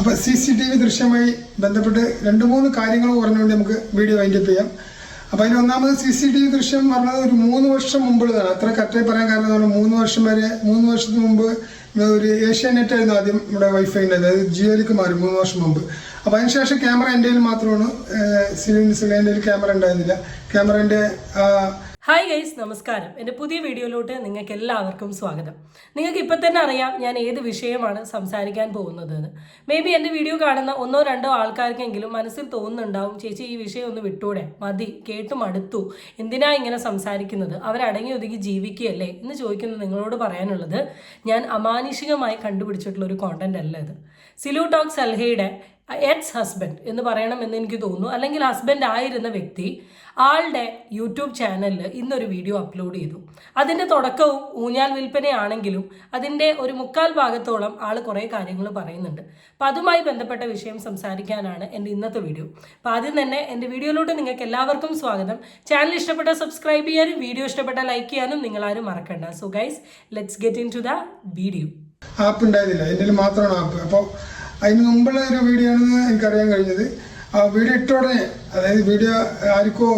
അപ്പോൾ C C T V ദൃശ്യമായി ബന്ധപ്പെട്ട് രണ്ട് മൂന്ന് കാര്യങ്ങൾ പറഞ്ഞുകൊണ്ട് നമുക്ക് വീഡിയോ വൈൻഡപ്പ് ചെയ്യാം. അപ്പോൾ അതിൽ ഒന്നാമത് സി സി ടി വി ദൃശ്യം പറഞ്ഞത് ഒരു മൂന്ന് വർഷം മുമ്പുള്ളതാണ്. അത്ര കറക്റ്റായി പറയാൻ കാരണം പറഞ്ഞാൽ മൂന്ന് വർഷം വരെ മൂന്ന് വർഷത്തിന് മുമ്പ് ഒരു ഏഷ്യാനെറ്റ് ആയിരുന്നു ആദ്യം നമ്മുടെ വൈഫൈ വൈഫൈന്റെ അതായത് ജിയോയിലേക്ക് മാറി മൂന്ന് വർഷം മുമ്പ്. അപ്പോൾ അതിനുശേഷം ക്യാമറ എന്റെ മാത്രമാണ്. സിലിൻസിൽ എന്റെ കയ്യിൽ ക്യാമറ ഉണ്ടായിരുന്നില്ല. ക്യാമറേന്റെ ഹായ് ഗൈസ് നമസ്കാരം. എന്റെ പുതിയ വീഡിയോയിലോട്ട് നിങ്ങൾക്ക് എല്ലാവർക്കും സ്വാഗതം. നിങ്ങൾക്ക് ഇപ്പം തന്നെ അറിയാം ഞാൻ ഏത് വിഷയമാണ് സംസാരിക്കാൻ പോകുന്നത് മേ ബി എന്റെ വീഡിയോ കാണുന്ന ഒന്നോ രണ്ടോ ആൾക്കാർക്കെങ്കിലും മനസ്സിൽ തോന്നുന്നുണ്ടാവും ചേച്ചി ഈ വിഷയം ഒന്ന് വിട്ടൂടെ? മതി കേട്ടും അടുത്തു. എന്തിനാ ഇങ്ങനെ സംസാരിക്കുന്നത്? അവരടങ്ങി ഒതുങ്ങി ജീവിക്കുകയല്ലേ? എന്ന് ചോദിക്കുന്നത് നിങ്ങളോട് പറയാനുള്ളത് ഞാൻ അമാനുഷികമായി കണ്ടുപിടിച്ചിട്ടുള്ള ഒരു കോണ്ടന്റ് അല്ല ഇത്. സിലു ടോക്സ് അൽഹയുടെ എക്സ് ഹസ്ബൻഡ് എന്ന് പറയണമെന്ന് എനിക്ക് തോന്നുന്നു. അല്ലെങ്കിൽ ഹസ്ബൻഡ് ആയിരുന്ന വ്യക്തി ആളുടെ യൂട്യൂബ് ചാനലിൽ ഇന്നൊരു വീഡിയോ അപ്ലോഡ് ചെയ്തു. അതിന്റെ തുടക്കവും ഊഞ്ഞാൽ വിൽപ്പനയാണെങ്കിലും അതിന്റെ ഒരു മുക്കാൽ ഭാഗത്തോളം ആൾ കുറേ കാര്യങ്ങൾ പറയുന്നുണ്ട്. അപ്പം അതുമായി ബന്ധപ്പെട്ട വിഷയം സംസാരിക്കാനാണ് എന്റെ ഇന്നത്തെ വീഡിയോ അപ്പം ആദ്യം തന്നെ എന്റെ വീഡിയോയിലോട്ട് നിങ്ങൾക്ക് എല്ലാവർക്കും സ്വാഗതം. ചാനൽ ഇഷ്ടപ്പെട്ട സബ്സ്ക്രൈബ് ചെയ്യാനും വീഡിയോ ഇഷ്ടപ്പെട്ട ലൈക്ക് ചെയ്യാനും നിങ്ങളാരും മറക്കണ്ട. So guys let's get in to the video app ഉണ്ടായിരുന്നില്ല. എന്റെ മാത്രമാണ് ആപ്പ് അപ്പോൾ അതിന് മുമ്പുള്ള ഒരു വീഡിയോ ആണെന്ന് എനിക്കറിയാൻ കഴിഞ്ഞത്. ആ വീഡിയോ ഇട്ട ഉടനെ അതായത് വീഡിയോ ആർക്കോ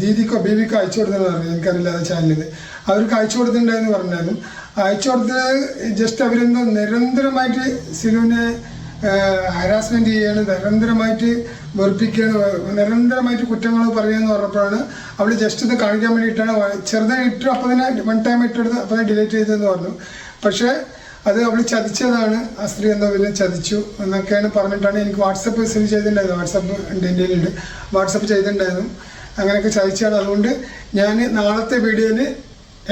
ദീദിക്കോ ബീവിക്കോ അയച്ചു കൊടുത്തെന്ന് പറഞ്ഞു. എനിക്കറിയില്ല ആ ചാനലിൽ അവർക്ക് അയച്ചു കൊടുത്തിട്ടുണ്ടായിരുന്നു പറഞ്ഞായിരുന്നു അയച്ചു കൊടുത്തത് ജസ്റ്റ് അവരെന്തോ നിരന്തരമായിട്ട് സിലുവിനെ ഹരാസ്മെന്റ് ചെയ്യാണ് നിരന്തരമായിട്ട് വെറുപ്പിക്കുകയാണ് നിരന്തരമായിട്ട് കുറ്റങ്ങൾ പറയുകയെന്ന് പറഞ്ഞപ്പോഴാണ് അവൾ ജസ്റ്റ് ഇത് കാണിക്കാൻ വേണ്ടിയിട്ടാണ് ചെറുതായി ഇട്ടു അപ്പോൾ തന്നെ വൺ ടൈം ഇട്ടെടുത്ത് അപ്പോൾ തന്നെ ഡിലീറ്റ് ചെയ്തതെന്ന് പറഞ്ഞു. പക്ഷേ അത് അവൾ ചതിച്ചതാണ്. ആ സ്ത്രീ എന്തോ വലിയ ചതിച്ചു എന്നൊക്കെയാണ് പറഞ്ഞിട്ടാണ് എനിക്ക് വാട്സപ്പ് സെൻഡ് ചെയ്തിട്ടുണ്ടായിരുന്നു വാട്സപ്പ് ഉണ്ട് എന്റെ ഉണ്ട് വാട്സപ്പ് ചെയ്തിട്ടുണ്ടായിരുന്നു. അങ്ങനെയൊക്കെ ചതിച്ചാണ് അതുകൊണ്ട് ഞാൻ നാളത്തെ വീഡിയോയിൽ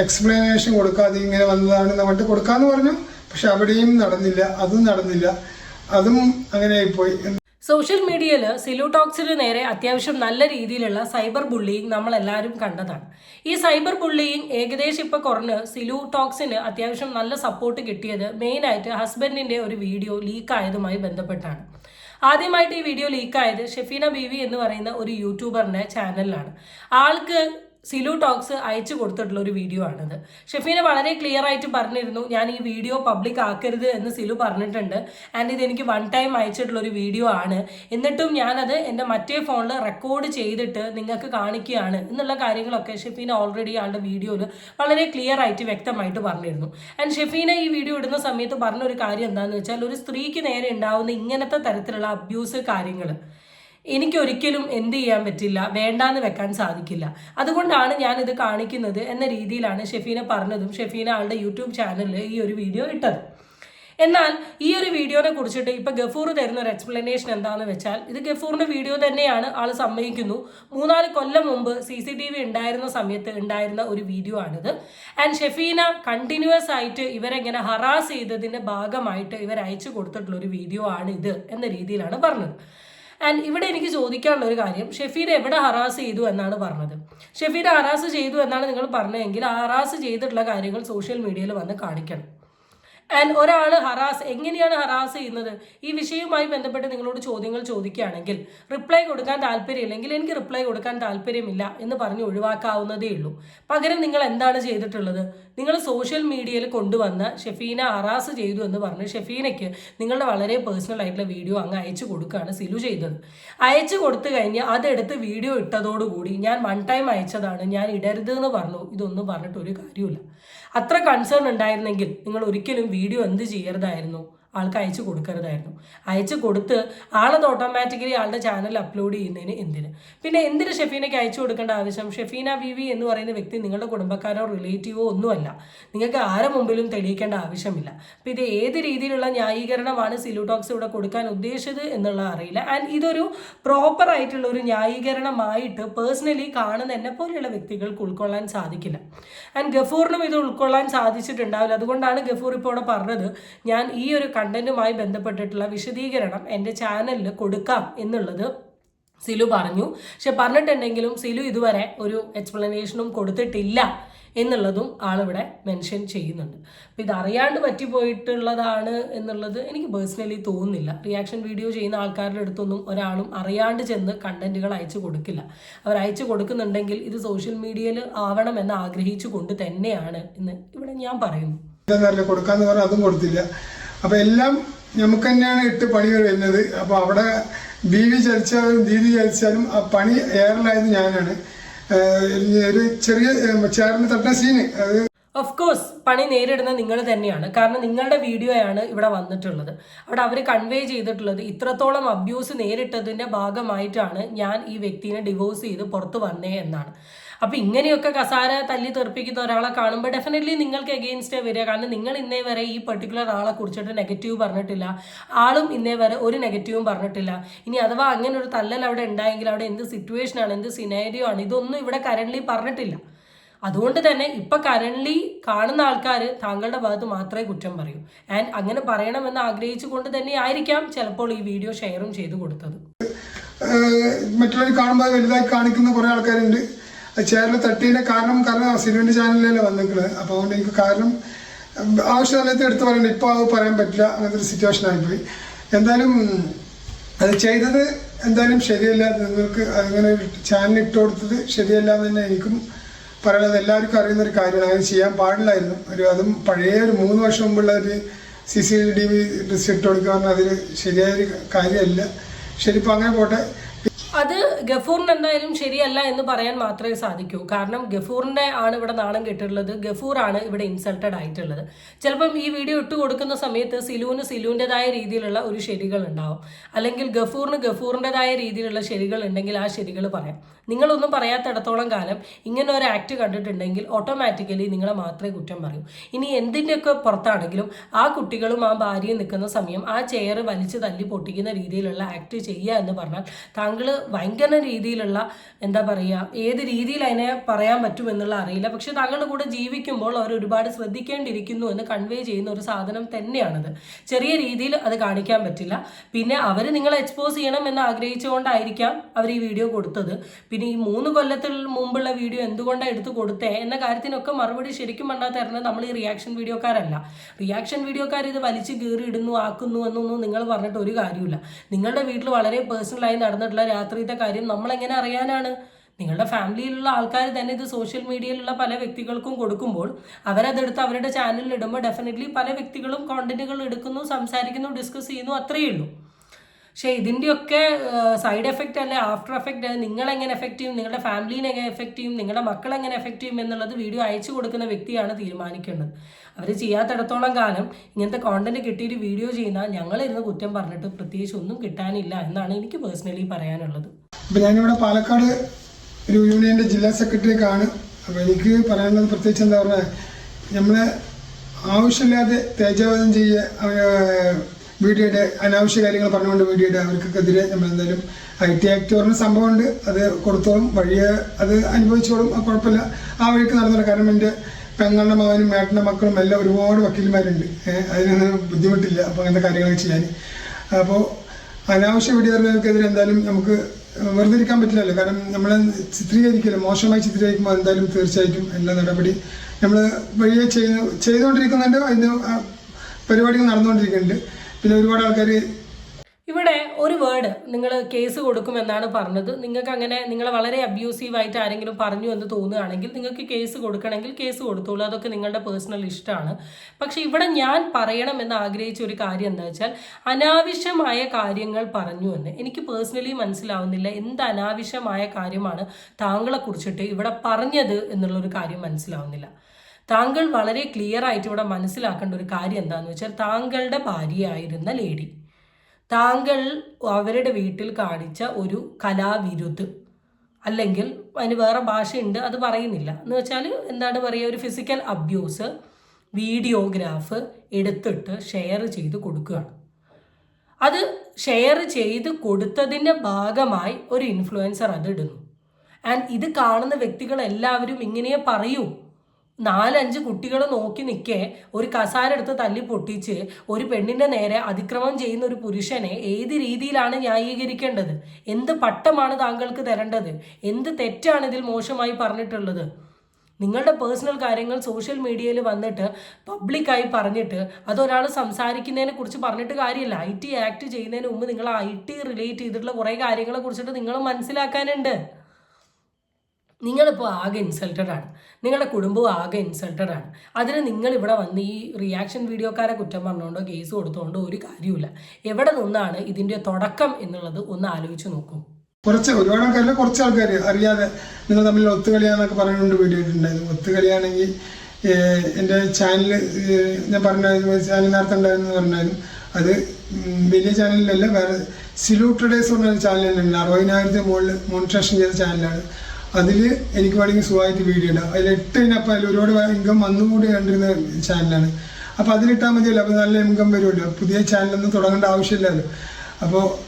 എക്സ്പ്ലനേഷൻ കൊടുക്കാതെ ഇങ്ങനെ വന്നതാണ് എന്നിട്ട് കൊടുക്കാമെന്ന് പറഞ്ഞു. പക്ഷെ അവിടെയും നടന്നില്ല. അതും നടന്നില്ല. അതും അങ്ങനെയായിപ്പോയി സോഷ്യൽ മീഡിയയിൽ സിലു ടോക്സിന് നേരെ അത്യാവശ്യം നല്ല രീതിയിലുള്ള സൈബർ ബുള്ളിയിങ് നമ്മൾ എല്ലാവരും കണ്ടതാണ്. ഈ സൈബർ ബുള്ളിയിങ് ഏകദേശം ഇപ്പോൾ കുറഞ്ഞ് സിലു ടോക്സിന് അത്യാവശ്യം നല്ല സപ്പോർട്ട് കിട്ടിയത് മെയിനായിട്ട് ഹസ്ബൻഡിന്റെ ഒരു വീഡിയോ ലീക്കായതുമായി ബന്ധപ്പെട്ടാണ്. ആദ്യമായിട്ട് ഈ വീഡിയോ ലീക്കായത് ഷെഫീന ബീവി എന്ന് പറയുന്ന ഒരു യൂട്യൂബറിന്റെ ചാനലിലാണ് ആൾക്ക് സിലു ടോക്സ് അയച്ചു കൊടുത്തിട്ടുള്ള ഒരു വീഡിയോ ആണിത്. ഷെഫീനെ വളരെ ക്ലിയർ ആയിട്ട് പറഞ്ഞിരുന്നു ഞാൻ ഈ വീഡിയോ പബ്ലിക് ആക്കരുത് എന്ന് സിലു പറഞ്ഞിട്ടുണ്ട്. ആൻഡ് ഇത് എനിക്ക് വൺ ടൈം അയച്ചിട്ടുള്ള ഒരു വീഡിയോ ആണ്. എന്നിട്ടും ഞാനത് എന്റെ മറ്റേ ഫോണിൽ റെക്കോർഡ് ചെയ്തിട്ട് നിങ്ങൾക്ക് കാണിക്കുകയാണ് എന്നുള്ള കാര്യങ്ങളൊക്കെ ഷെഫീന ഓൾറെഡി ആളുടെ വീഡിയോയിൽ വളരെ ക്ലിയർ ആയിട്ട് വ്യക്തമായിട്ട് പറഞ്ഞിരുന്നു. ആൻഡ് ഷെഫീന ഈ വീഡിയോ ഇടുന്ന സമയത്ത് പറഞ്ഞ ഒരു കാര്യം എന്താണെന്ന് വെച്ചാൽ ഒരു സ്ത്രീക്ക് നേരെ ഉണ്ടാവുന്ന ഇങ്ങനത്തെ തരത്തിലുള്ള അബ്യൂസ് കാര്യങ്ങൾ എനിക്കൊരിക്കലും എന്ത് ചെയ്യാൻ പറ്റില്ല വേണ്ടാന്ന് വെക്കാൻ സാധിക്കില്ല. അതുകൊണ്ടാണ് ഞാൻ ഇത് കാണിക്കുന്നത് എന്ന രീതിയിലാണ് ഷെഫീന പറഞ്ഞതും ഷെഫീന ആളുടെ യൂട്യൂബ് ചാനലിൽ ഈ ഒരു വീഡിയോ ഇട്ടത്. എന്നാൽ ഈ ഒരു വീഡിയോനെ കുറിച്ചിട്ട് ഇപ്പൊ ഗഫൂർ തരുന്ന ഒരു എക്സ്പ്ലനേഷൻ എന്താണെന്ന് വെച്ചാൽ ഇത് ഗഫൂറിന്റെ വീഡിയോ തന്നെയാണ് ആൾ സമ്മതിക്കുന്നു. മൂന്നാൽ കൊല്ലം മുമ്പ് സി സി ടി വി ഉണ്ടായിരുന്ന സമയത്ത് ഉണ്ടായിരുന്ന ഒരു വീഡിയോ ആണിത്. ആൻഡ് ഷെഫീന കണ്ടിന്യൂസ് ആയിട്ട് ഇവരെങ്ങനെ ഹറാസ് ചെയ്തതിന്റെ ഭാഗമായിട്ട് ഇവർ അയച്ചു കൊടുത്തിട്ടുള്ള ഒരു വീഡിയോ ആണ് ഇത് എന്ന രീതിയിലാണ് പറഞ്ഞത്. ആൻഡ് ഇവിടെ എനിക്ക് ചോദിക്കാനുള്ള ഒരു കാര്യം ഷെഫീനെ എവിടെ ഹറാസ് ചെയ്തു എന്നാണ് പറഞ്ഞത്. ഷെഫീനെ ഹറാസ് ചെയ്തു എന്നാണ് നിങ്ങൾ പറഞ്ഞതെങ്കിൽ ഹറാസ് ചെയ്തിട്ടുള്ള കാര്യങ്ങൾ സോഷ്യൽ മീഡിയയിൽ വന്ന് കാണിക്കണം. ആൻഡ് ഒരാൾ ഹറാസ് എങ്ങനെയാണ് ഹറാസ് ചെയ്യുന്നത്? ഈ വിഷയവുമായി ബന്ധപ്പെട്ട് നിങ്ങളോട് ചോദ്യങ്ങൾ ചോദിക്കുകയാണെങ്കിൽ റിപ്ലൈ കൊടുക്കാൻ താല്പര്യമില്ലെങ്കിൽ എനിക്ക് റിപ്ലൈ കൊടുക്കാൻ താല്പര്യമില്ല എന്ന് പറഞ്ഞ് ഒഴിവാക്കാവുന്നതേ ഉള്ളൂ. പകരം നിങ്ങൾ എന്താണ് ചെയ്തിട്ടുള്ളത്? നിങ്ങൾ സോഷ്യൽ മീഡിയയിൽ കൊണ്ടുവന്ന് ഷെഫീന ഹറാസ് ചെയ്തു എന്ന് പറഞ്ഞ് ഷെഫീനയ്ക്ക് നിങ്ങളുടെ വളരെ പേഴ്സണൽ ആയിട്ടുള്ള വീഡിയോ അങ്ങ് അയച്ചു കൊടുക്കുകയാണ് സിലു ചെയ്തത്. അയച്ചു കൊടുത്തു കഴിഞ്ഞ് അതെടുത്ത് വീഡിയോ ഇട്ടതോടുകൂടി ഞാൻ വൺ ടൈം അയച്ചതാണ് ഞാൻ ഇടരുത് എന്ന് പറഞ്ഞു. ഇതൊന്നും പറഞ്ഞിട്ട് ഒരു കാര്യമില്ല അത്ര കൺസേൺ ഉണ്ടായിരുന്നെങ്കിൽ നിങ്ങൾ ഒരിക്കലും വീഡിയോ എന്ത് ചെയ്യരുതായിരുന്നു? ആൾക്ക് അയച്ചു കൊടുക്കരുതായിരുന്നു. അയച്ചു കൊടുത്ത് ആളത് ഓട്ടോമാറ്റിക്കലി ആളുടെ ചാനൽ അപ്ലോഡ് ചെയ്യുന്നതിന് എന്തിന്? പിന്നെ എന്തിന് ഷെഫീനയ്ക്ക് അയച്ചു കൊടുക്കേണ്ട ആവശ്യം? ഷെഫീന വി വി എന്ന് പറയുന്ന വ്യക്തി നിങ്ങളുടെ കുടുംബക്കാരോ റിലേറ്റീവോ ഒന്നുമല്ല. നിങ്ങൾക്ക് ആരെ മുമ്പിലും തെളിയിക്കേണ്ട ആവശ്യമില്ല. അപ്പം ഇത് ഏത് രീതിയിലുള്ള ന്യായീകരണമാണ് സിലുടോക്സ് ഇവിടെ കൊടുക്കാൻ ഉദ്ദേശിച്ചത് എന്നുള്ള അറിയില്ല. ആൻഡ് ഇതൊരു പ്രോപ്പർ ആയിട്ടുള്ള ഒരു ന്യായീകരണമായിട്ട് പേഴ്സണലി കാണുന്ന എന്നെ പോലെയുള്ള വ്യക്തികൾക്ക് ഉൾക്കൊള്ളാൻ സാധിക്കില്ല. ആൻഡ് ഗഫൂറിനും ഇത് ഉൾക്കൊള്ളാൻ സാധിച്ചിട്ടുണ്ടാവില്ല. അതുകൊണ്ടാണ് ഗഫൂർ ഇപ്പോൾ ഇവിടെ പറഞ്ഞത് ഞാൻ ഈ ഒരു കണ്ടന്റുമായി ബന്ധപ്പെട്ടിട്ടുള്ള വിശദീകരണം എന്റെ ചാനലിൽ കൊടുക്കാം എന്നുള്ളത് സിലു പറഞ്ഞു. പക്ഷെ പറഞ്ഞിട്ടുണ്ടെങ്കിലും സിലു ഇതുവരെ ഒരു എക്സ്പ്ലനേഷനും കൊടുത്തിട്ടില്ല എന്നുള്ളതും ആളിവിടെ മെൻഷൻ ചെയ്യുന്നുണ്ട്. അപ്പം ഇതറിയാണ്ട് പറ്റിപ്പോയിട്ടുള്ളതാണ് എന്നുള്ളത് എനിക്ക് പേഴ്സണലി തോന്നുന്നില്ല. റിയാക്ഷൻ വീഡിയോ ചെയ്യുന്ന ആൾക്കാരുടെ അടുത്തൊന്നും ഒരാളും അറിയാണ്ട് ചെന്ന് കണ്ടന്റുകൾ അയച്ചു കൊടുക്കില്ല. അവർ അയച്ചു കൊടുക്കുന്നുണ്ടെങ്കിൽ ഇത് സോഷ്യൽ മീഡിയയിൽ ആവണമെന്ന് ആഗ്രഹിച്ചു കൊണ്ട് തന്നെയാണ് എന്ന് ഇവിടെ ഞാൻ പറയുന്നു. കൊടുക്കാന്ന് പറഞ്ഞാൽ അതും കൊടുത്തില്ല. അപ്പോൾ എല്ലാം നമുക്ക് തന്നെയാണ് ഇട്ട് പണി വരുന്നത്. അപ്പോൾ അവിടെ ബി വി ചലിച്ചാലും ദീദി ചലിച്ചാലും ആ പണി എയറിലായത് ഞാനാണ്. ഒരു ചെറിയ ചേറിന് തട്ട സീന് അത് ഓഫ് കോഴ്സ് പണി നേരിടുന്ന നിങ്ങൾ തന്നെയാണ്. കാരണം നിങ്ങളുടെ വീഡിയോയാണ് ഇവിടെ വന്നിട്ടുള്ളത്. അവിടെ അവർ കൺവേ ചെയ്തിട്ടുള്ളത് ഇത്രത്തോളം അബ്യൂസ് നേരിട്ടതിന്റെ ഭാഗമായിട്ടാണ് ഞാൻ ഈ വ്യക്തിനെ ഡിവോഴ്സ് ചെയ്ത് പുറത്ത് വന്നേ എന്നാണ്. അപ്പോൾ ഇങ്ങനെയൊക്കെ കസാര തല്ലി തെറിപ്പിക്കുന്ന ഒരാളെ കാണുമ്പോൾ ഡെഫിനറ്റ്ലി നിങ്ങൾക്ക് എഗെയിൻസ്റ്റേ വരിക. കാരണം നിങ്ങൾ ഇന്നേ വരെ ഈ പെർട്ടിക്കുലർ ആളെ കുറിച്ചിട്ട് നെഗറ്റീവ് പറഞ്ഞിട്ടില്ല. ആളും ഇന്നേ വരെ ഒരു നെഗറ്റീവും പറഞ്ഞിട്ടില്ല. ഇനി അഥവാ അങ്ങനെ ഒരു തല്ലൽ അവിടെ ഉണ്ടായെങ്കിൽ അവിടെ എന്ത് സിറ്റുവേഷനാണ് എന്ത് സിനാരിയോ ആണ് ഇതൊന്നും ഇവിടെ കറന്റ്ലി പറഞ്ഞിട്ടില്ല. അതുകൊണ്ട് തന്നെ ഇപ്പൊ കറന്റ്ലി കാണുന്ന ആൾക്കാർ താങ്കളുടെ ഭാഗത്ത് മാത്രമേ കുറ്റം പറയൂ. ആൻഡ് അങ്ങനെ പറയണമെന്ന് ആഗ്രഹിച്ചുകൊണ്ട് തന്നെ ആയിരിക്കാം ചിലപ്പോൾ ഈ വീഡിയോ ഷെയറും ചെയ്തു കൊടുത്തത്. മറ്റുള്ളവർ കാണുമ്പോൾ വലുതായി കാണിക്കുന്ന കുറേ ആൾക്കാരുണ്ട്. ചേറിൽ തട്ടീന്റെ കാരണം കാരണം സിനിമ ചാനലിലല്ലേ വന്നിരിക്കുന്നത് അപ്പോൾ അതുകൊണ്ട് എനിക്ക് കാരണം ആവശ്യ സമയത്ത് എടുത്ത് പറയണ്ട. ഇപ്പോൾ അത് പറയാൻ പറ്റില്ല. അങ്ങനത്തെ ഒരു സിറ്റുവേഷൻ ആയിപ്പോയി. എന്തായാലും അത് ചെയ്തത് എന്തായാലും ശരിയല്ല. നിങ്ങൾക്ക് അങ്ങനെ ഒരു ചാനൽ ഇട്ട് കൊടുത്തത് ശരിയല്ല എന്ന് തന്നെ എനിക്കും പറയുന്നത് എല്ലാവർക്കും അറിയുന്ന ഒരു കാര്യമാണ്. അങ്ങനെ ചെയ്യാൻ പാടില്ലായിരുന്നു. ഒരു അതും പഴയ ഒരു മൂന്ന് വർഷം മുമ്പുള്ള ഒരു C C T V dress ഇട്ട് കൊടുക്കുക പറഞ്ഞാൽ അതൊരു ശരിയായൊരു കാര്യമല്ല. ശരിപ്പോൾ അങ്ങനെ പോട്ടെ. ഗഫൂറിന് എന്തായാലും ശരിയല്ല എന്ന് പറയാൻ മാത്രമേ സാധിക്കൂ. കാരണം ഗഫൂറിന്റെ ആണ് ഇവിടെ നാണം കെട്ടിട്ടുള്ളത്. ഗഫൂർ ആണ് ഇവിടെ ഇൻസൾട്ടഡ് ആയിട്ടുള്ളത്. ചിലപ്പം ഈ വീഡിയോ ഇട്ട് കൊടുക്കുന്ന സമയത്ത് സിലുവിന് സിലുവിന്റെതായ രീതിയിലുള്ള ഒരു ശരികൾ ഉണ്ടാവും. അല്ലെങ്കിൽ ഗഫൂറിന് ഗഫൂറിന്റെതായ രീതിയിലുള്ള ശരികൾ ഉണ്ടെങ്കിൽ ആ ശരികൾ പറയാം. നിങ്ങളൊന്നും പറയാത്തിടത്തോളം കാലം ഇങ്ങനെ ഒരു ആക്ട് കണ്ടിട്ടുണ്ടെങ്കിൽ ഓട്ടോമാറ്റിക്കലി നിങ്ങളെ മാത്രമേ കുറ്റം പറയൂ. ഇനി എന്തിന്റെയൊക്കെ പുറത്താണെങ്കിലും ആ കുട്ടികളും ആ ഭാര്യയും നിൽക്കുന്ന സമയം ആ ചെയർ വലിച്ചു തല്ലി പൊട്ടിക്കുന്ന രീതിയിലുള്ള ആക്ട് ചെയ്യുക എന്ന് പറഞ്ഞാൽ താങ്കൾ ഭയങ്കര രീതിയിലുള്ള എന്താ പറയുക ഏത് രീതിയിൽ അതിനെ പറയാൻ പറ്റുമെന്നുള്ള അറിയില്ല. പക്ഷെ താങ്കളുടെ കൂടെ ജീവിക്കുമ്പോൾ അവർ ഒരുപാട് ശ്രദ്ധിക്കേണ്ടിയിരിക്കുന്നു എന്ന് കൺവേ ചെയ്യുന്ന ഒരു സാധനം തന്നെയാണത്. ചെറിയ രീതിയിൽ അത് കാണിക്കാൻ പറ്റില്ല. പിന്നെ അവർ നിങ്ങളെ എക്സ്പോസ് ചെയ്യണം എന്ന് ആഗ്രഹിച്ചുകൊണ്ടായിരിക്കാം അവർ ഈ വീഡിയോ കൊടുത്തത്. പിന്നെ ഈ മൂന്ന് കൊല്ലത്തിൽ മുമ്പുള്ള വീഡിയോ എന്തുകൊണ്ടാണ് എടുത്തു കൊടുത്തേ എന്ന കാര്യത്തിനൊക്കെ മറുപടി ശരിക്കും പറഞ്ഞാൽ തരുന്നത് നമ്മൾ ഈ റിയാക്ഷൻ വീഡിയോക്കാരല്ല റിയാക്ഷൻ വീഡിയോക്കാർ ഇത് വലിച്ചു കീറി ഇടുന്നു ആക്കുന്നു എന്നൊന്നും നിങ്ങൾ പറഞ്ഞിട്ട് ഒരു കാര്യമില്ല നിങ്ങളുടെ വീട്ടിൽ വളരെ പേഴ്സണലായി നടന്നിട്ടുള്ള രാത്രിയത്തെ കാര്യം നമ്മളെങ്ങനെ അറിയാനാണ്? നിങ്ങളുടെ ഫാമിലിയിലുള്ള ആൾക്കാർ തന്നെ ഇത് സോഷ്യൽ മീഡിയയിലുള്ള പല വ്യക്തികൾക്കും കൊടുക്കുമ്പോൾ അവരതെടുത്ത് അവരുടെ ചാനലിൽ ഇടുമ്പോൾ ഡെഫിനറ്റ്ലി പല വ്യക്തികളും കോണ്ടന്റുകൾ എടുക്കുന്നു സംസാരിക്കുന്നു ഡിസ്കസ് ചെയ്യുന്നു അത്രയേ ഉള്ളൂ. പക്ഷേ ഇതിന്റെയൊക്കെ സൈഡ് എഫക്റ്റ് അല്ലെ ആഫ്റ്റർ എഫക്റ്റ് നിങ്ങളെങ്ങനെ എഫക്റ്റ് ചെയ്യും നിങ്ങളുടെ ഫാമിലീനെ എങ്ങനെ എഫക്റ്റ് ചെയ്യും നിങ്ങളുടെ മക്കളെങ്ങനെ എഫക്റ്റ് ചെയ്യും എന്നുള്ളത് വീഡിയോ അയച്ചു കൊടുക്കുന്ന വ്യക്തിയാണ് തീരുമാനിക്കേണ്ടത്. അവർ ചെയ്യാത്തിടത്തോളം കാലം ഇങ്ങനത്തെ കോണ്ടന്റ് കിട്ടിയിട്ട് വീഡിയോ ചെയ്യുന്ന ഞങ്ങളിരുന്ന് കുറ്റം പറഞ്ഞിട്ട് പ്രത്യേകിച്ച് ഒന്നും കിട്ടാനില്ല എന്നാണ് എനിക്ക് പേഴ്സണലി പറയാനുള്ളത്. അപ്പം ഞാനിവിടെ പാലക്കാട് ഒരു യൂണിയന്റെ ജില്ലാ സെക്രട്ടറിക്കാണ് അപ്പോൾ എനിക്ക് പറയാനുള്ളത് പ്രത്യേകിച്ച് എന്താ പറഞ്ഞാൽ നമ്മളെ ആവശ്യമില്ലാതെ തേജാവധം ചെയ്യുക വീഡിയോയുടെ അനാവശ്യ കാര്യങ്ങൾ പറഞ്ഞുകൊണ്ട് വീഡിയോയുടെ അവർക്കെതിരെ നമ്മൾ എന്തായാലും ഐ ടി ആക്ട് പറഞ്ഞ സംഭവമുണ്ട്. അത് കൊടുത്തോളും. വഴിയെ അത് അനുഭവിച്ചോളും. കുഴപ്പമില്ല. ആ വഴിക്ക് നടന്നോളും കാരണം എന്റെ പെങ്ങളുടെ മകനും മേട്ടന്റെ മക്കളും എല്ലാം ഒരുപാട് വക്കീൽമാരുണ്ട് അതിനൊന്നും ബുദ്ധിമുട്ടില്ല. അപ്പോൾ അങ്ങനത്തെ കാര്യങ്ങൾ ചെയ്യാൻ. അപ്പോൾ അനാവശ്യ വീഡിയോകൾക്കെതിരെ എന്തായാലും നമുക്ക് വെറുതെ ഇരിക്കാൻ പറ്റില്ലല്ലോ. കാരണം നമ്മൾ ചിത്രീകരിക്കില്ല മോശമായി ചിത്രീകരിക്കുമ്പോൾ എന്തായാലും തീർച്ചയായിട്ടും എല്ലാ നടപടി നമ്മൾ വഴിയെ ചെയ്യുന്ന ചെയ്തുകൊണ്ടിരിക്കുന്നുണ്ട്. അതിന് ആ പരിപാടികൾ നടന്നുകൊണ്ടിരിക്കുന്നുണ്ട്. പിന്നെ ഒരുപാട് ആൾക്കാർ ഇവിടെ ഒരു വേർഡ് നിങ്ങൾ കേസ് കൊടുക്കുമെന്നാണ് പറഞ്ഞത്. നിങ്ങൾക്ക് അങ്ങനെ നിങ്ങളെ വളരെ അബ്യൂസീവായിട്ട് ആരെങ്കിലും പറഞ്ഞു എന്ന് തോന്നുകയാണെങ്കിൽ നിങ്ങൾക്ക് കേസ് കൊടുക്കണമെങ്കിൽ കേസ് കൊടുത്തോളൂ. അതൊക്കെ നിങ്ങളുടെ പേഴ്സണൽ ഇഷ്ടമാണ്. പക്ഷെ ഇവിടെ ഞാൻ പറയണം എന്ന് ആഗ്രഹിച്ച ഒരു കാര്യം എന്താ വെച്ചാൽ അനാവശ്യമായ കാര്യങ്ങൾ പറഞ്ഞു എന്ന്. എനിക്ക് പേഴ്സണലി മനസ്സിലാവുന്നില്ല എന്ത് അനാവശ്യമായ കാര്യമാണ് താങ്കളെ കുറിച്ചിട്ട് ഇവിടെ പറഞ്ഞത് എന്നുള്ളൊരു കാര്യം മനസ്സിലാവുന്നില്ല. താങ്കൾ വളരെ ക്ലിയർ ആയിട്ട് ഇവിടെ മനസ്സിലാക്കേണ്ട ഒരു കാര്യം എന്താണെന്ന് വെച്ചാൽ താങ്കളുടെ ഭാര്യയായിരുന്ന ലേഡി. താങ്കൾ അവരുടെ വീട്ടിൽ കാണിച്ച ഒരു കലാവിരുദ്ധ് അല്ലെങ്കിൽ അതിന് വേറെ ഭാഷയുണ്ട് അത് പറയുന്നില്ല. എന്ന് വെച്ചാൽ എന്താണ് പറയുക ഒരു ഫിസിക്കൽ അബ്യൂസ് വീഡിയോഗ്രാഫ് എടുത്തിട്ട് ഷെയർ ചെയ്ത് കൊടുക്കുകയാണ്. അത് ഷെയർ ചെയ്ത് കൊടുത്തതിന്റെ ഭാഗമായി ഒരു ഇൻഫ്ലുവൻസർ അത് ഇടുന്നു. ആൻഡ് ഇത് കാണുന്ന വ്യക്തികൾ എല്ലാവരും ഇങ്ങനെ പറയൂ. നാലഞ്ച് കുട്ടികൾ നോക്കി നിൽക്കെ ഒരു കസാര എടുത്ത് തല്ലി പൊട്ടിച്ച് ഒരു പെണ്ണിന്റെ നേരെ അതിക്രമം ചെയ്യുന്ന ഒരു പുരുഷനെ ഏത് രീതിയിലാണ് ന്യായീകരിക്കേണ്ടത്? എന്ത് പട്ടമാണ് താങ്കൾക്ക് തരേണ്ടത്? എന്ത് തെറ്റാണ് ഇതിൽ മോശമായി പറഞ്ഞിട്ടുള്ളത്? നിങ്ങളുടെ പേഴ്സണൽ കാര്യങ്ങൾ സോഷ്യൽ മീഡിയയിൽ വന്നിട്ട് പബ്ലിക്കായി പറഞ്ഞിട്ട് അതൊരാൾ സംസാരിക്കുന്നതിനെ കുറിച്ച് പറഞ്ഞിട്ട് കാര്യമില്ല. ഐ ടി ആക്ട് ചെയ്യുന്നതിന് മുമ്പ് നിങ്ങൾ ഐ ടി റിലേറ്റ് ചെയ്തിട്ടുള്ള കുറേ കാര്യങ്ങളെ കുറിച്ചിട്ട് നിങ്ങൾ മനസ്സിലാക്കാനുണ്ട്. നിങ്ങളിപ്പോൾ ആകെ ഇൻസൾട്ടഡ് ആണ്. നിങ്ങളുടെ കുടുംബവും ആകെ ഇൻസൾട്ടഡ് ആണ്. അതിന് നിങ്ങൾ ഇവിടെ വന്ന് ഈ റിയാക്ഷൻ വീഡിയോക്കാരെ കുറ്റം പറഞ്ഞുകൊണ്ടോ കേസ് കൊടുത്തുകൊണ്ടോ ഒരു കാര്യമില്ല എവിടെ നിന്നാണ് ഇതിന്റെ തുടക്കം എന്നുള്ളത് ഒന്ന് ആലോചിച്ച് നോക്കൂ. കുറച്ച് ഒരുപാട് ആൾക്കാരില്ല? കുറച്ച് ആൾക്കാർ അറിയാതെ നിങ്ങൾ തമ്മിൽ ഒത്തുകളിയാന്നൊക്കെ പറഞ്ഞുകൊണ്ട് വീഡിയോ ഇട്ടിട്ടുണ്ടായിരുന്നു ഒത്തുകളിയാണെങ്കിൽ എന്റെ ചാനൽ ഞാൻ പറഞ്ഞായിരുന്നു ചാനൽ നേരത്തെ ഉണ്ടായിരുന്നു പറഞ്ഞാലും അത് വലിയ ചാനലിലല്ല വേറെ സിലൂട്ട് ടുഡേസ് പറഞ്ഞ ചാനലിലുണ്ട് അറുപതിനായിരത്തിന് മുകളിൽ മോണിറ്ററേഷൻ ചെയ്ത ചാനലാണ് അതിൽ എനിക്ക് വേണമെങ്കിൽ സുഖമായിട്ട് വീഡിയോ ഇടാം. അതിൽ ഇട്ടതിനപ്പം അതിൽ ഒരുപാട് ഇൻകം വന്നുകൂടി കണ്ടിരുന്ന ചാനലാണ് അപ്പോൾ അതിലിട്ടാൽ മതിയല്ലോ. അപ്പോൾ നല്ല ഇൻകം വരുമല്ലോ. പുതിയ ചാനലൊന്നും തുടങ്ങേണ്ട ആവശ്യമില്ലല്ലോ. അപ്പോൾ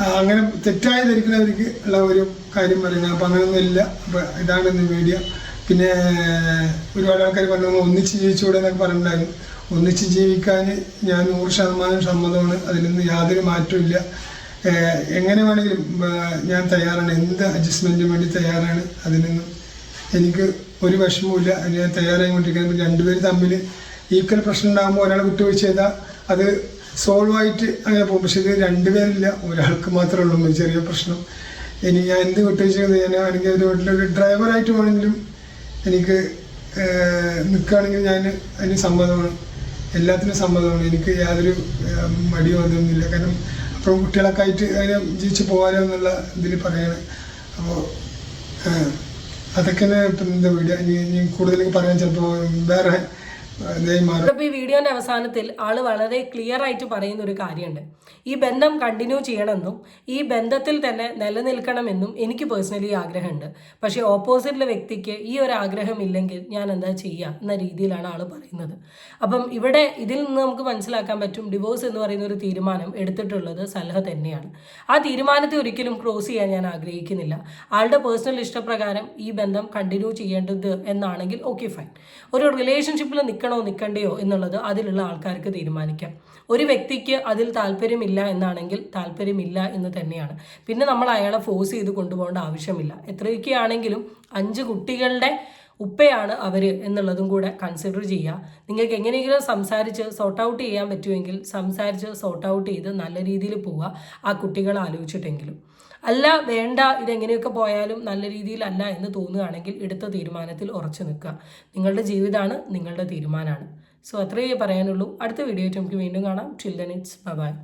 അങ്ങനെ തെറ്റായി ധരിക്കുന്നവർക്ക് ഉള്ള ഒരു കാര്യം പറയുന്നത്. അപ്പം അങ്ങനെയൊന്നും ഇല്ല. അപ്പം ഇതാണ് ഇന്ന് വീഡിയോ പിന്നെ ഒരുപാട് ആൾക്കാർ പറഞ്ഞു ഒന്നിച്ച് ജീവിച്ചുകൂടെ എന്നൊക്കെ പറഞ്ഞിട്ടുണ്ടായിരുന്നു. ഒന്നിച്ച് ജീവിക്കാൻ ഞാൻ നൂറ് ശതമാനം സമ്മതമാണ്. അതിലൊന്നും യാതൊരു ഏഹ് എങ്ങനെ വേണമെങ്കിലും ഞാൻ തയ്യാറാണ്. എന്ത് അഡ്ജസ്റ്റ്മെന്റിന് വേണ്ടി തയ്യാറാണ് അതിനൊന്നും എനിക്ക് ഒരു വിഷമവുമില്ല. ഞാൻ തയ്യാറായി കൊണ്ടിരിക്കുന്നത് രണ്ടുപേര് തമ്മിൽ ഈക്വൽ പ്രശ്നം ഉണ്ടാകുമ്പോൾ ഒരാൾ വിട്ടുവീഴ്ച ചെയ്താൽ അത് സോൾവ് ആയിട്ട് അങ്ങനെ പോകും. പക്ഷേ ഇത് രണ്ടുപേരില്ല. ഒരാൾക്ക് മാത്രമേ ഉള്ളൂ. ഒരു ചെറിയ പ്രശ്നം. ഇനി ഞാൻ എന്ത് വിട്ടുവീഴ്ച ഞാൻ ആണെങ്കിൽ ഒരു വീട്ടിലൊരു ഡ്രൈവറായിട്ട് വേണമെങ്കിലും എനിക്ക് നിൽക്കുകയാണെങ്കിൽ ഞാൻ അതിന് സമ്മതമാണ്. എല്ലാത്തിനും സമ്മതമാണ്. എനിക്ക് യാതൊരു മടിയോ അതൊന്നുമില്ല. കാരണം അപ്പുറം കുട്ടികളൊക്കെ ആയിട്ട് അതിനെ ജീവിച്ച് പോകാനോ എന്നുള്ള ഇതിൽ പറയാണ്. അപ്പോൾ അതൊക്കെ ഇപ്പം എന്താ വീഡിയോ ഇനി കൂടുതൽ പറയാൻ ചിലപ്പോൾ വേറെ ഇപ്പോൾ ഈ വീഡിയോന്റെ അവസാനത്തിൽ ആൾ വളരെ ക്ലിയർ ആയിട്ട് പറയുന്ന ഒരു കാര്യമുണ്ട്. ഈ ബന്ധം കണ്ടിന്യൂ ചെയ്യണമെന്നും ഈ ബന്ധത്തിൽ തന്നെ നിലനിൽക്കണമെന്നും എനിക്ക് പേഴ്സണലി ആഗ്രഹമുണ്ട്. പക്ഷേ ഓപ്പോസിറ്റിലെ വ്യക്തിക്ക് ഈ ഒരു ആഗ്രഹം ഇല്ലെങ്കിൽ ഞാൻ എന്താ ചെയ്യുക എന്ന രീതിയിലാണ് ആൾ പറയുന്നത്. അപ്പം ഇവിടെ ഇതിൽ നിന്ന് നമുക്ക് മനസ്സിലാക്കാൻ പറ്റും ഡിവോഴ്സ് എന്ന് പറയുന്ന ഒരു തീരുമാനം എടുത്തിട്ടുള്ളത് സലഹ തന്നെയാണ്. ആ തീരുമാനത്തെ ഒരിക്കലും ക്രോസ് ചെയ്യാൻ ഞാൻ ആഗ്രഹിക്കുന്നില്ല. ആളുടെ പേഴ്സണൽ ഇഷ്ടപ്രകാരം ഈ ബന്ധം കണ്ടിന്യൂ ചെയ്യേണ്ടത് എന്നാണെങ്കിൽ ഓക്കെ ഫൈൻ ഒരു റിലേഷൻഷിപ്പിൽ നിൽക്കണോ നിൽക്കണ്ടയോ എന്നുള്ളത് അതിലുള്ള ആൾക്കാർക്ക് തീരുമാനിക്കാം. ഒരു വ്യക്തിക്ക് അതിൽ താല്പര്യമില്ല എന്നാണെങ്കിൽ താല്പര്യമില്ല എന്ന് തന്നെയാണ്. പിന്നെ നമ്മൾ അയാളെ ഫോഴ്സ് ചെയ്ത് കൊണ്ടുപോകേണ്ട ആവശ്യമില്ല. എത്രയൊക്കെ ആണെങ്കിലും അഞ്ച് കുട്ടികളുടെ ഉപ്പയാണ് അവർ എന്നുള്ളതും കൂടെ കൺസിഡർ ചെയ്യുക. നിങ്ങൾക്ക് എങ്ങനെയെങ്കിലും സംസാരിച്ച് സോർട്ട് ഔട്ട് ചെയ്യാൻ പറ്റുമെങ്കിൽ സംസാരിച്ച് സോർട്ട് ഔട്ട് ചെയ്ത് നല്ല രീതിയിൽ പോവുക. ആ കുട്ടികളെ ആലോചിച്ചിട്ടെങ്കിലും. അല്ല വേണ്ട ഇതെങ്ങനെയൊക്കെ പോയാലും നല്ല രീതിയിലല്ല എന്ന് തോന്നുകയാണെങ്കിൽ എടുത്ത തീരുമാനത്തിൽ ഉറച്ചു നിൽക്കുക. നിങ്ങളുടെ ജീവിതമാണ് നിങ്ങളുടെ തീരുമാനമാണ്. സോ അത്രയേ പറയാനുള്ളൂ. അടുത്ത വീഡിയോ നമുക്ക് വീണ്ടും കാണാം. Children it's by